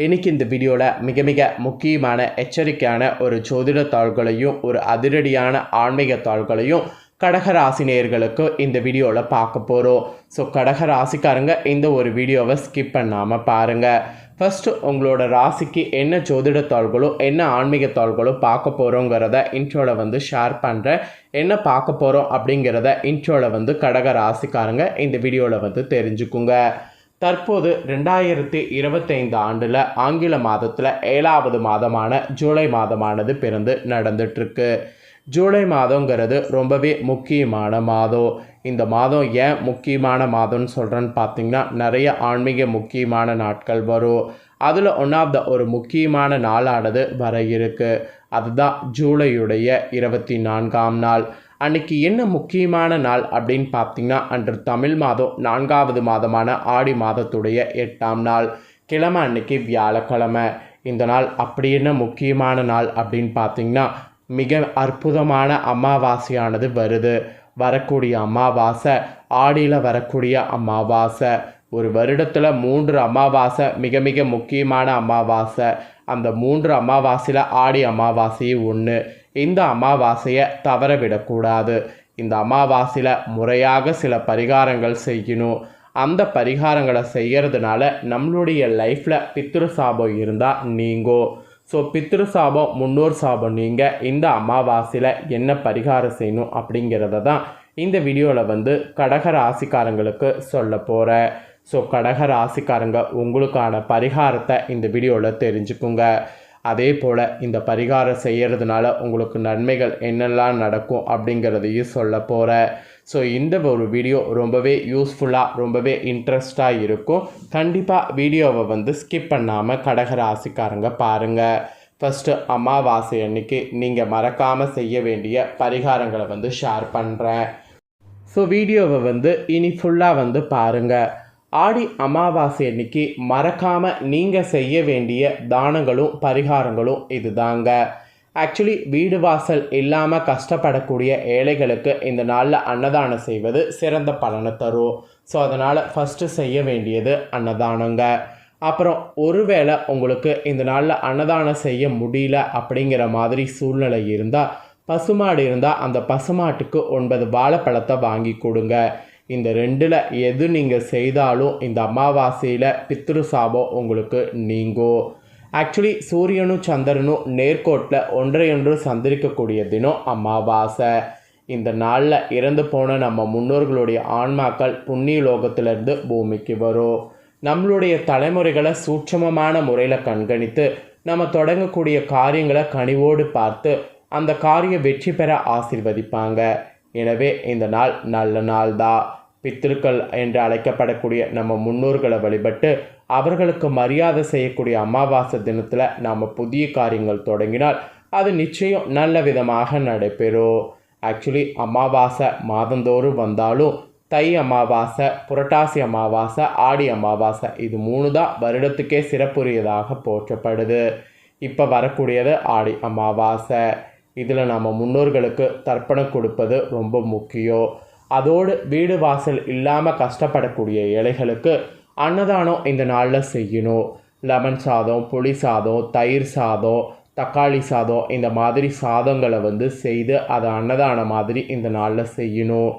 இன்னைக்கு இந்த வீடியோவில் மிக மிக முக்கியமான எச்சரிக்கையான ஒரு ஜோதிட தாள்களையும் ஒரு அதிரடியான ஆன்மீக தாள்களையும் கடக ராசினியர்களுக்கு இந்த வீடியோவில் பார்க்க போகிறோம் ஸோ கடக ராசிக்காரங்க இந்த ஒரு வீடியோவை ஸ்கிப் பண்ணாமல் பாருங்கள் ஃபஸ்ட்டு உங்களோட ராசிக்கு என்ன ஜோதிட தாள்களோ என்ன ஆன்மீக தாள்களோ பார்க்க போகிறோங்கிறத இன்ட்ரோவில் வந்து ஷேர் பண்ணுறேன் என்ன பார்க்க போகிறோம் அப்படிங்கிறத இன்ட்ரோவில் வந்து கடக ராசிக்காரங்க இந்த வீடியோவில் வந்து தெரிஞ்சுக்குங்க. தற்போது ரெண்டாயிரத்தி இருபத்தைந்து ஆண்டில் ஆங்கில மாதத்தில் ஏழாவது மாதமான ஜூலை மாதமானது பிறந்து நடந்துட்டுருக்கு ஜூலை மாதங்கிறது ரொம்பவே முக்கியமான மாதம். இந்த மாதம் ஏன் முக்கியமான மாதம்னு சொல்கிறேன்னு பார்த்தீங்கன்னா நிறைய ஆன்மீக முக்கியமான நாட்கள் வரும். அதில் ஒன் ஆஃப் த ஒரு முக்கியமான நாளானது வர இருக்குது அதுதான் ஜூலையுடைய இருபத்தி நான்காம் நாள். அன்னைக்கு என்ன முக்கியமான நாள் அப்படின்னு பார்த்தீங்கன்னா அன்று தமிழ் மாதம் நான்காவது மாதமான ஆடி மாதத்துடைய எட்டாம் நாள் கிழமை அன்னைக்கு வியாழக்கிழமை. இந்த நாள் அப்படி என்ன முக்கியமான நாள் அப்படின்னு பார்த்தீங்கன்னா மிக அற்புதமான அமாவாசையானது வருது. வரக்கூடிய அமாவாசை ஆடியில் வரக்கூடிய அமாவாசை. ஒரு வருடத்தில் மூன்று அமாவாசை மிக மிக முக்கியமான அமாவாசை. அந்த மூன்று அமாவாசையில் ஆடி அமாவாசையும் ஒன்று இந்த அமாவாசையை தவற விடக்கூடாது இந்த அமாவாசையில் முறையாக சில பரிகாரங்கள் செய்யணும். அந்த பரிகாரங்களை செய்கிறதுனால நம்மளுடைய லைஃப்பில் பித்ரு சாபம் இருந்தால் நீங்கோ. ஸோ பித்ரு சாபம் முன்னோர் சாபம் நீங்கள் இந்த அமாவாசையில் என்ன பரிகாரம் செய்யணும் அப்படிங்கிறத தான் இந்த வீடியோவில் வந்து கடக ராசிக்காரங்களுக்கு சொல்ல போகிறேன் ஸோ கடக ராசிக்காரங்க உங்களுக்கான பரிகாரத்தை இந்த வீடியோவில் தெரிஞ்சுக்குங்க. அதே போல் இந்த பரிகாரம் செய்கிறதுனால உங்களுக்கு நன்மைகள் என்னெல்லாம் நடக்கும் அப்படிங்கிறதையும் சொல்ல போகிறேன் ஸோ இந்த ஒரு வீடியோ ரொம்பவே யூஸ்ஃபுல்லாக ரொம்பவே இன்ட்ரெஸ்டாக இருக்கும். கண்டிப்பாக வீடியோவை வந்து ஸ்கிப் பண்ணாமல் கடகராசிக்காரங்க பாருங்கள் ஃபஸ்ட்டு அமாவாசை அன்னைக்கு நீங்கள் மறக்காமல் செய்ய வேண்டிய பரிகாரங்களை வந்து ஷேர் பண்ணுறேன் ஸோ வீடியோவை வந்து இனி ஃபுல்லாக வந்து பாருங்கள் ஆடி அமாவாசை அன்னைக்கு மறக்காமல் நீங்கள் செய்ய வேண்டிய தானங்களும் பரிகாரங்களும் இதுதாங்க. ஆக்சுவலி வீடு வாசல் இல்லாமல் கஷ்டப்படக்கூடிய ஏழைகளுக்கு இந்த நாளில் அன்னதானம் செய்வது சிறந்த பலனை தரும். ஸோ அதனால் ஃபஸ்ட்டு செய்ய வேண்டியது அன்னதானங்க. அப்புறம் ஒருவேளை உங்களுக்கு இந்த நாளில் அன்னதானம் செய்ய முடியல அப்படிங்கிற மாதிரி சூழ்நிலை இருந்தால் பசுமாடு இருந்தால் அந்த பசுமாட்டுக்கு ஒன்பது வாழைப்பழத்தை வாங்கி கொடுங்க. இந்த ரெண்டில் எது நீங்கள் செய்தாலும் இந்த அமாவாசையில் பித்ரு சாபம் உங்களுக்கு நீங்கும். ஆக்சுவலி சூரியனும் சந்திரனும் நேர்கோட்டில் ஒன்றையொன்று சந்திரிக்கக்கூடிய தினம் அமாவாசை. இந்த நாளில் இறந்து போன நம்ம முன்னோர்களுடைய ஆன்மாக்கள் புண்ணிய லோகத்திலிருந்து பூமிக்கு வரும். நம்மளுடைய தலைமுறைகளை சூட்சமமான முறையில் கண்காணித்து நம்ம தொடங்கக்கூடிய காரியங்களை கனிவோடு பார்த்து அந்த காரியம் வெற்றி பெற ஆசிர்வதிப்பாங்க. எனவே இந்த நாள் நல்ல நாள் தான் பித்திருக்கள் என்று அழைக்கப்படக்கூடிய நம்ம முன்னோர்களை வழிபட்டு அவர்களுக்கு மரியாதை செய்யக்கூடிய அமாவாசை தினத்தில் நாம் புதிய காரியங்கள் தொடங்கினால் அது நிச்சயம் நல்ல விதமாக நடைபெறும். ஆக்சுவலி அமாவாசை மாதந்தோறும் வந்தாலும் தை அமாவாசை புரட்டாசி அமாவாசை ஆடி அமாவாசை இது மூணு தான் வருடத்துக்கே சிறப்புரியதாக போற்றப்படுது. இப்போ வரக்கூடியது ஆடி அமாவாசை. இதில் நம்ம முன்னோர்களுக்கு தர்ப்பணம் கொடுப்பது ரொம்ப முக்கியம். அதோடு வீடு வாசல் இல்லாமல் கஷ்டப்படக்கூடிய ஏழைகளுக்கு அன்னதானம் இந்த நாளில் செய்யணும். லெமன் சாதம் புளி சாதம் தயிர் சாதம் தக்காளி சாதம் இந்த மாதிரி சாதங்களை வந்து செய்து அதை அன்னதானம் மாதிரி இந்த நாளில் செய்யணும்.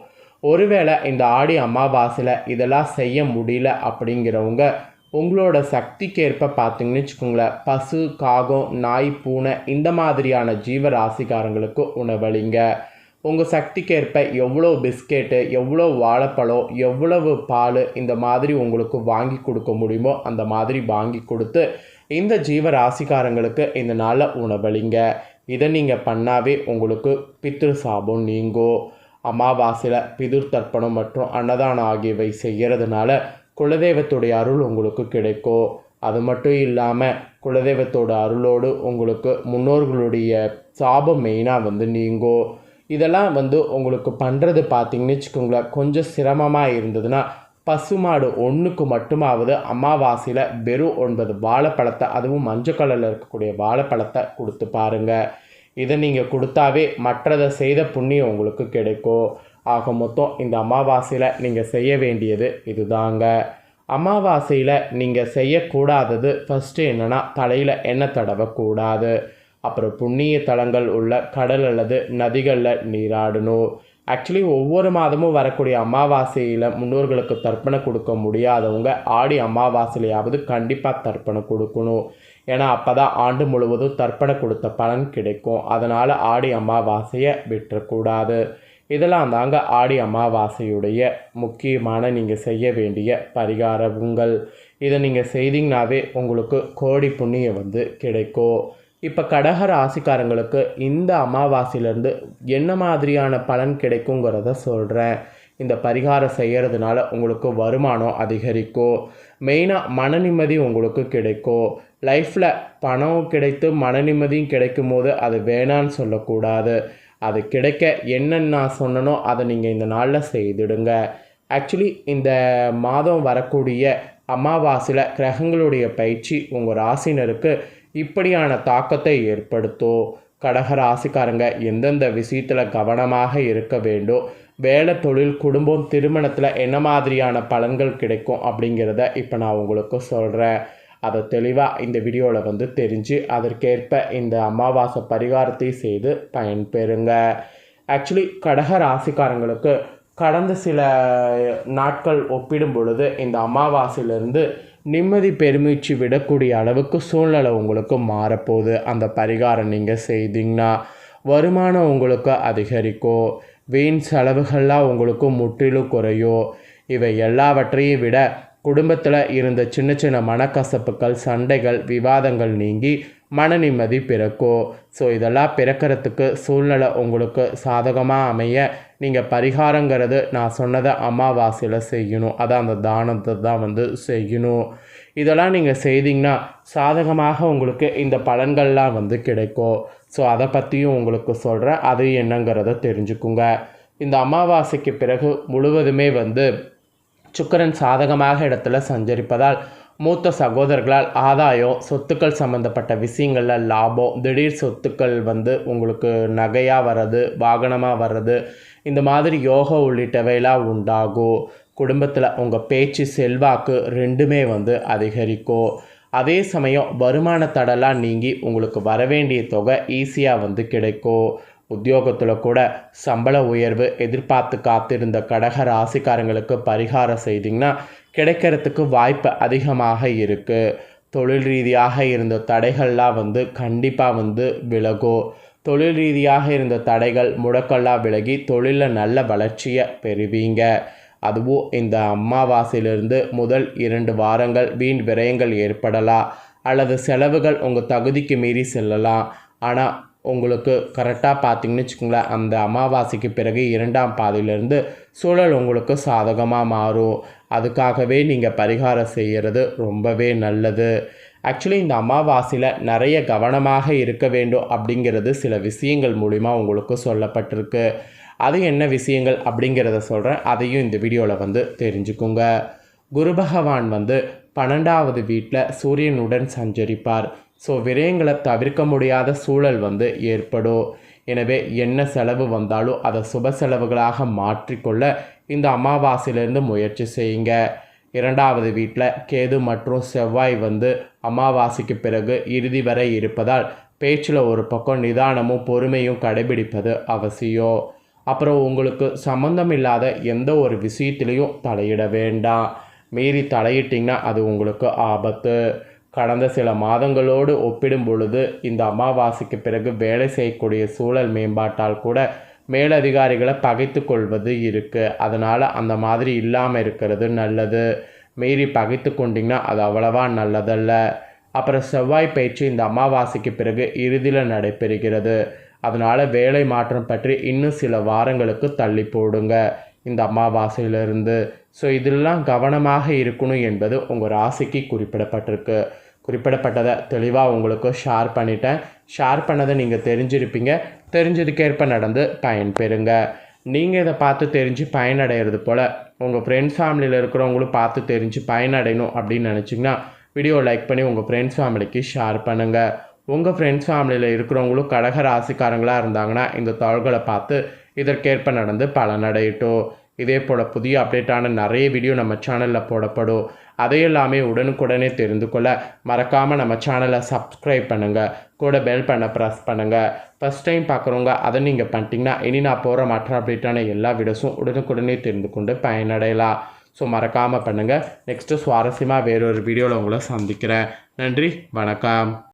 ஒருவேளை இந்த ஆடி அமாவாசையில் இதெல்லாம் செய்ய முடியல அப்படிங்கிறவங்க உங்களோட சக்திக்கேற்ப பார்த்தீங்கன்னு வச்சுக்கோங்களேன் பசு காகம் நாய் பூனை இந்த மாதிரியான ஜீவராசிக்காரங்களுக்கு உணவளிங்க. உங்கள் சக்திக்கேற்ப எவ்வளோ பிஸ்கெட்டு எவ்வளோ வாழைப்பழம் எவ்வளவு பால் இந்த மாதிரி உங்களுக்கு வாங்கி கொடுக்க முடியுமோ அந்த மாதிரி வாங்கி கொடுத்து இந்த ஜீவ ராசிக்காரங்களுக்கு இந்த நாளில் உணவளிங்க. இதை நீங்கள் பண்ணாவே உங்களுக்கு பித்ரு சாபம் நீங்கோ அமாவாசையில் பிதுர் தர்ப்பணம் மற்றும் அன்னதானம் ஆகியவை செய்கிறதுனால குலதெய்வத்துடைய அருள் உங்களுக்கு கிடைக்கும். அது மட்டும் இல்லாமல் குலதெய்வத்தோட அருளோடு உங்களுக்கு முன்னோர்களுடைய சாபம் மெயினாக வந்து நீங்கும். இதெல்லாம் வந்து உங்களுக்கு பண்ணுறது பார்த்தீங்கன்னு வச்சுக்கோங்களேன். கொஞ்சம் சிரமமாக இருந்ததுன்னா பசுமாடு ஒன்றுக்கு மட்டுமாவது அமாவாசையில் வெறும் ஒன்பது வாழைப்பழத்தை அதுவும் மஞ்சள் கலரில் இருக்கக்கூடிய வாழைப்பழத்தை கொடுத்து பாருங்கள் இதை நீங்கள் கொடுத்தாவே மற்றதை செய்த புண்ணியம் உங்களுக்கு கிடைக்கும். ஆக மொத்தம் இந்த அமாவாசையில் நீங்கள் செய்ய வேண்டியது இதுதாங்க. அமாவாசையில் நீங்கள் செய்யக்கூடாதது ஃபஸ்ட்டு என்னென்னா தலையில் எண்ணெய் தடவக்கூடாது. அப்புறம் புண்ணிய தலங்கள் உள்ள கடல் அல்லது நதிகளில் நீராடணும். ஆக்சுவலி ஒவ்வொரு மாதமும் வரக்கூடிய அமாவாசையில் முன்னோர்களுக்கு தர்ப்பணம் கொடுக்க முடியாதவங்க ஆடி அமாவாசையிலையாவது கண்டிப்பாக தர்ப்பணம் கொடுக்கணும். ஏன்னா அப்போ தான் ஆண்டு முழுவதும் தர்ப்பணம் கொடுத்த பலன் கிடைக்கும். அதனால் ஆடி அமாவாசையை விட்டுறக்கூடாது. இதெல்லாம் தாங்க ஆடி அமாவாசையுடைய முக்கியமான நீங்கள் செய்ய வேண்டிய பரிகாரங்கள் இதை நீங்கள் செய்தீங்கனாவே உங்களுக்கு கோடி புண்ணியம் வந்து கிடைக்கும். இப்போ கடக ராசிக்காரங்களுக்கு இந்த அமாவாசையிலேருந்து என்ன மாதிரியான பலன் கிடைக்குங்கிறத சொல்கிறேன் இந்த பரிகாரம் செய்கிறதுனால உங்களுக்கு வருமானம் அதிகரிக்கும். மெயினாக மன நிம்மதி உங்களுக்கு கிடைக்கும். லைஃப்பில் பணம் கிடைத்து மன நிம்மதியும் கிடைக்கும் போது அது வேணான்னு சொல்லக்கூடாது. அது கிடைக்க என்னென்ன நான் சொன்னனோ அதை நீங்கள் இந்த நாளில் செய்திடுங்க. ஆக்சுவலி இந்த மாதம் வரக்கூடிய அமாவாசையில் கிரகங்களுடைய பயிற்சி உங்கள் ராசினருக்கு இப்படியான தாக்கத்தை ஏற்படுத்தும் கடகராசிக்காரங்க எந்தெந்த விஷயத்தில் கவனமாக இருக்க வேண்டும் வேலை தொழில் குடும்பம் திருமணத்தில் என்ன மாதிரியான பலன்கள் கிடைக்கும் அப்படிங்கிறத இப்போ நான் உங்களுக்கு சொல்கிறேன் அதை தெளிவாக இந்த வீடியோவில் வந்து தெரிஞ்சு அதற்கேற்ப இந்த அமாவாசை பரிகாரத்தை செய்து பயன்பெறுங்க. ஆக்சுவலி கடக ராசிக்காரங்களுக்கு கடந்த சில நாட்கள் ஒப்பிடும் பொழுது இந்த அமாவாசையிலிருந்து நிம்மதி பெருமூச்சு விடக்கூடிய அளவுக்கு சூழ்நிலை உங்களுக்கு மாறப்போகுது. அந்த பரிகாரம் நீங்கள் செய்தீங்கன்னா வருமானம் உங்களுக்கு அதிகரிக்கும் வீண் செலவுகள்லாம் உங்களுக்கு முற்றிலும் குறையும் இவை எல்லாவற்றையும் விட குடும்பத்தில் இருந்த சின்ன சின்ன மனக்கசப்புகள் சண்டைகள் விவாதங்கள் நீங்கி மன நிம்மதி பிறக்கும். ஸோ இதெல்லாம் பிறக்கிறதுக்கு சூழ்நிலை உங்களுக்கு சாதகமாக அமைய நீங்கள் பரிகாரங்கிறது நான் சொன்னதை அமாவாசையில் செய்யணும். அதான் அந்த தானத்தை தான் வந்து செய்யணும். இதெல்லாம் நீங்கள் செய்தீங்கன்னா சாதகமாக உங்களுக்கு இந்த பலன்கள்லாம் வந்து கிடைக்கும். ஸோ அதை பற்றியும் உங்களுக்கு சொல்கிறேன் அது என்னங்கிறத தெரிஞ்சுக்குங்க. இந்த அமாவாசைக்கு பிறகு முழுவதுமே வந்து சுக்கரன் சாதகமாக இடத்துல சஞ்சரிப்பதால் மூத்த சகோதரர்களால் ஆதாயம் சொத்துக்கள் சம்மந்தப்பட்ட விஷயங்களில் லாபம் திடீர் சொத்துக்கள் வந்து உங்களுக்கு நகையாக வர்றது வாகனமாக வர்றது இந்த மாதிரி யோகா உள்ளிட்டவையெல்லாம் உண்டாகும் குடும்பத்தில் உங்கள் பேச்சு செல்வாக்கு ரெண்டுமே வந்து அதிகரிக்கும் அதே சமயம் வருமான தடலாம் நீங்கி உங்களுக்கு வரவேண்டிய தொகை ஈஸியாக வந்து கிடைக்கும் உத்தியோகத்தில் கூட சம்பள உயர்வு எதிர்பார்த்து காத்திருந்த கடக ராசிக்காரங்களுக்கு பரிகாரம் செய்திங்கன்னா கிடைக்கிறதுக்கு வாய்ப்பு அதிகமாக இருக்குது தொழில் ரீதியாக இருந்த தடைகள்லாம் வந்து கண்டிப்பாக வந்து விலகும் தொழில் ரீதியாக இருந்த தடைகள் முடக்கெல்லாம் விலகி தொழிலில் நல்ல வளர்ச்சியை பெறுவீங்க. அதுவும் இந்த அம்மாவாசையிலிருந்து முதல் இரண்டு வாரங்கள் வீண் விரயங்கள் ஏற்படலாம். அல்லது செலவுகள் உங்கள் தகுதிக்கு மீறி செல்லலாம். ஆனால் உங்களுக்கு கரெக்டாக பார்த்தீங்கன்னு வச்சுக்கோங்களேன் அந்த அமாவாசைக்கு பிறகு இரண்டாம் பாதையிலேருந்து சூழல் உங்களுக்கு சாதகமாக மாறும். அதுக்காகவே நீங்கள் பரிகாரம் செய்கிறது ரொம்பவே நல்லது. ஆக்சுவலி இந்த அமாவாசையில் நிறைய கவனமாக இருக்க வேண்டும் அப்படிங்கிறது சில விஷயங்கள் மூலிமா உங்களுக்கு சொல்லப்பட்டிருக்கு. அது என்ன விஷயங்கள் அப்படிங்கிறத சொல்கிறேன் அதையும் இந்த வீடியோவில் வந்து தெரிஞ்சுக்குங்க. குரு பகவான் வந்து பன்னெண்டாவது வீட்டில் சூரியனுடன் சஞ்சரிப்பார். ஸோ விரயங்களை தவிர்க்க முடியாத சூழல் வந்து ஏற்படும். எனவே என்ன செலவு வந்தாலும் அதை சுப செலவுகளாக மாற்றிக்கொள்ள இந்த அமாவாசையிலேருந்து முயற்சி செய்யுங்க. இரண்டாவது வீட்டில் கேது மற்றும் செவ்வாய் வந்து அமாவாசைக்கு பிறகு இறுதி வரை இருப்பதால் பேச்சில் ஒரு பக்கம் நிதானமும் பொறுமையும் கடைபிடிப்பது அவசியம். அப்புறம் உங்களுக்கு சம்மந்தம் இல்லாத எந்த ஒரு விஷயத்திலையும் தலையிட வேண்டாம். மீறி தலையிட்டிங்கன்னா அது உங்களுக்கு ஆபத்து. கடந்த சில மாதங்களோடு ஒப்பிடும் பொழுது இந்த அமாவாசைக்கு பிறகு வேலை செய்யக்கூடிய சூழல் மேம்பாட்டால் கூட மேலதிகாரிகளை பகைத்து கொள்வது இருக்குது அதனால் அந்த மாதிரி இல்லாமல் இருக்கிறது நல்லது. மீறி பகைத்து கொண்டிங்கன்னா அது அவ்வளவா நல்லதல்ல. அப்புறம் செவ்வாய் பயிற்சி இந்த அமாவாசைக்கு பிறகு இறுதியில் நடைபெறுகிறது. அதனால் வேலை மாற்றம் பற்றி இன்னும் சில வாரங்களுக்கு தள்ளி போடுங்க. இந்த அமாவாசையிலிருந்து. ஸோ இதெல்லாம் கவனமாக இருக்கணும் என்பது உங்கள் ராசிக்கு குறிப்பிடப்பட்டிருக்கு. குறிப்பிடப்பட்டதை தெளிவாக உங்களுக்கு ஷேர் பண்ணிட்டேன். ஷேர் பண்ணதை நீங்கள் தெரிஞ்சிருப்பீங்க. தெரிஞ்சதுக்கேற்ப நடந்து பயன்பெறுங்க. நீங்கள் இதை பார்த்து தெரிஞ்சு பயனடைகிறது போல் உங்கள் ஃப்ரெண்ட்ஸ் ஃபேமிலியில் இருக்கிறவங்களும் பார்த்து தெரிஞ்சு பயனடையணும் அப்படின்னு நினச்சிங்கன்னா வீடியோ லைக் பண்ணி உங்கள் ஃப்ரெண்ட்ஸ் ஃபேமிலிக்கு ஷேர் பண்ணுங்கள் உங்கள் ஃப்ரெண்ட்ஸ் ஃபேமிலியில் இருக்கிறவங்களும் கடக ராசிக்காரங்களாக இருந்தாங்கன்னா இந்த தாள்களை பார்த்து இதற்கேற்ப நடந்து பலனடையட்டும் இதே போல் புதிய அப்டேட்டான நிறைய வீடியோ நம்ம சேனலில் போடப்படும். அதையெல்லாமே உடனுக்குடனே தெரிந்து கொள்ள மறக்காமல் நம்ம சேனலை சப்ஸ்கிரைப் பண்ணுங்கள் கூட பெல் பண்ண ப்ரெஸ் பண்ணுங்கள் ஃபஸ்ட் டைம் பார்க்குறவங்க அதை நீங்கள் பண்ணிட்டீங்கன்னா இனி நான் போகிற மற்ற அப்டேட்டான எல்லா வீடியோஸும் உடனுக்குடனே தெரிந்து கொண்டு பயனடையலாம். ஸோ மறக்காமல் பண்ணுங்கள் நெக்ஸ்ட்டு சுவாரஸ்யமாக வேறொரு வீடியோவில் உங்களை சந்திக்கிறேன். நன்றி வணக்கம்.